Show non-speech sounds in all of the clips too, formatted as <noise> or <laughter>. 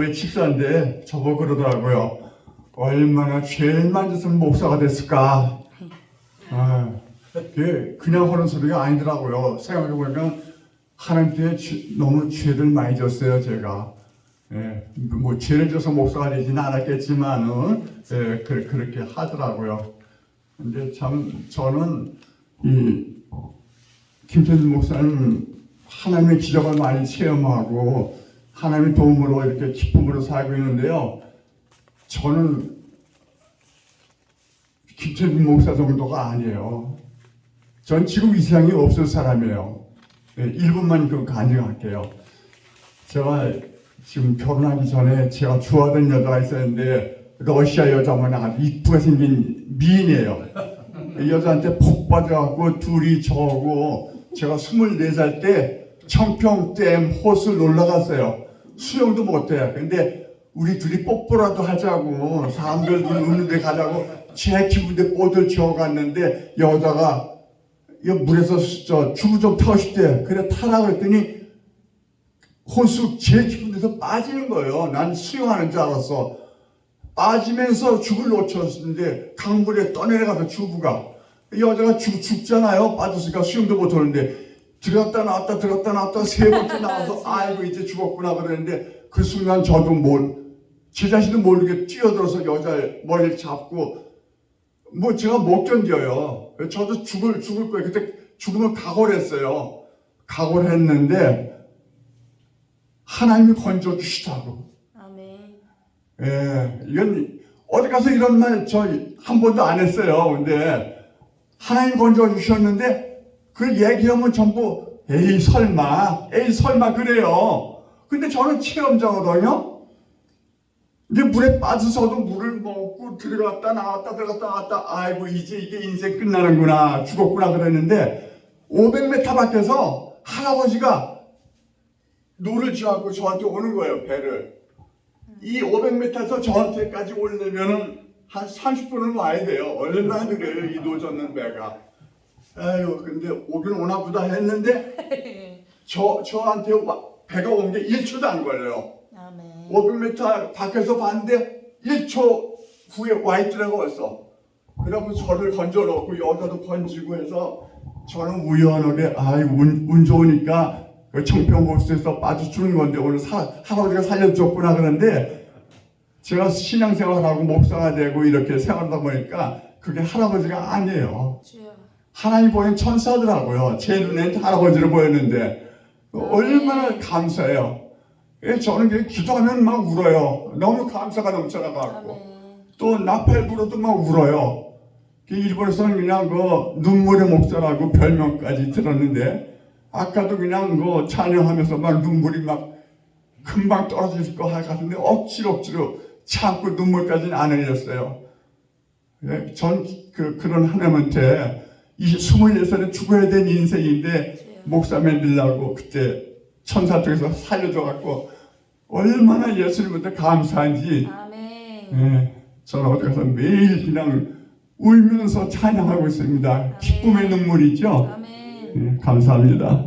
우리 집사인데 저보고 그러더라고요. 얼마나 죄를 만졌으면 목사가 됐을까. 아, 그게 그냥 하는 소리가 아니더라고요. 생각해보니까 하나님께 죄- 너무 죄를 많이 졌어요, 제가. 예, 뭐 죄를 져서 목사가 되지는 않았겠지만은 예, 그, 그렇게 하더라고요. 근데 참 저는 이 김태준 목사는 하나님의 기적을 많이 체험하고 하나님의 도움으로 이렇게 기쁨으로 살고 있는데요. 저는 김태준 목사 정도가 아니에요. 전 지금 이 세상에 없을 사람이에요. 네, 1분만 그 간증할게요. 제가 지금 결혼하기 전에 제가 좋아하던 여자가 있었는데 러시아 여자만 아주 이쁘게 생긴 미인이에요. 이 여자한테 폭 빠져갖고 둘이 저하고 제가 24살 때 청평댐 호수 놀러 갔어요. 수영도 못해. 근데 우리 둘이 뽀뽀라도 하자고 사람들 눈 오는 데 가자고 제 기분대 bå들 지어갔는데 여자가 이 물에서 저 주부 좀 타고 싶대. 그래 타라 그랬더니 호수 깊은 데서 빠지는 거예요. 난 수영하는 줄 알았어. 빠지면서 죽을 놓쳤는데 강물에 떠내려가서 주부가 이 여자가 죽, 죽잖아요. 빠졌으니까 수영도 못하는데 들어갔다 나왔다 들어갔다 나왔다 세 번째 나와서 <laughs> 아이고 이제 죽었구나 그랬는데 그 순간 저도 뭘 제 자신도 모르게 뛰어들어서 여자 머리를 잡고 뭐 제가 못 견뎌요. 저도 죽을 죽을 거예요. 그때 죽음을 각오를 했어요. 각오를 했는데 하나님이 건져 주시더라고. 아멘. 예, 이건 어디 가서 이런 말 저 한 번도 안 했어요. 근데 하나님 건져 주셨는데 그 얘기하면 전부 에이 설마, 에이 설마 그래요. 근데 저는 체험자거든요. 이제 물에 빠져서도 물을 먹고 들어갔다 나왔다 들어갔다 나왔다. 아이고 이제 이게 인생 끝나는구나. 죽었구나 그랬는데 500m 밖에서 할아버지가 노를 쥐어갖고 저한테 오는 거예요 배를. 이 500m에서 저한테까지 오려면은 한 30분은 와야 돼요. 얼마나 느려요 이 노젓는 배가 아유 근데 오긴 오나 보다 했는데 <laughs> 저, 저한테 와- 배가 온 게 1초도 안 걸려요 아멘. 500m 밖에서 봤는데 1초 후에 와 있더라고 벌써. 그래갖고 저를 건져 놓고 여자도 건지고 해서 저는 우연하게 아이 운, 운 좋으니까 그 청평호수에서 빠져주는 건데 오늘 사, 할아버지가 살려줬구나 그런데 제가 신앙생활하고 목사가 되고 이렇게 생활하다 보니까 그게 할아버지가 아니에요. 주여. 하나님 보인 천사더라고요. 제 눈엔 할아버지로 보였는데 얼마나 감사해요. 예, 저는 기도하면 막 울어요. 너무 감사가 넘쳐나가고. 또 나팔 불어도 막 울어요. 그 일본에서는 그냥 그 눈물의 목사라고 별명까지 들었는데 아까도 그냥 그 찬양하면서 막 눈물이 막 금방 떨어질 것 같은데 억지로 억지로 참고 눈물까지는 안 흘렸어요. 예, 전그 그런 하나님한테 이 24살에 죽어야 된 인생인데. 목사 만들라고 그때 천사 쪽에서 살려줘 갖고 얼마나 예수님한테 감사한지 아멘. 예, 저는 어디 가서 매일 그냥 울면서 찬양하고 있습니다. 기쁨의 눈물이죠. 아멘. 예, 감사합니다.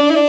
Oh,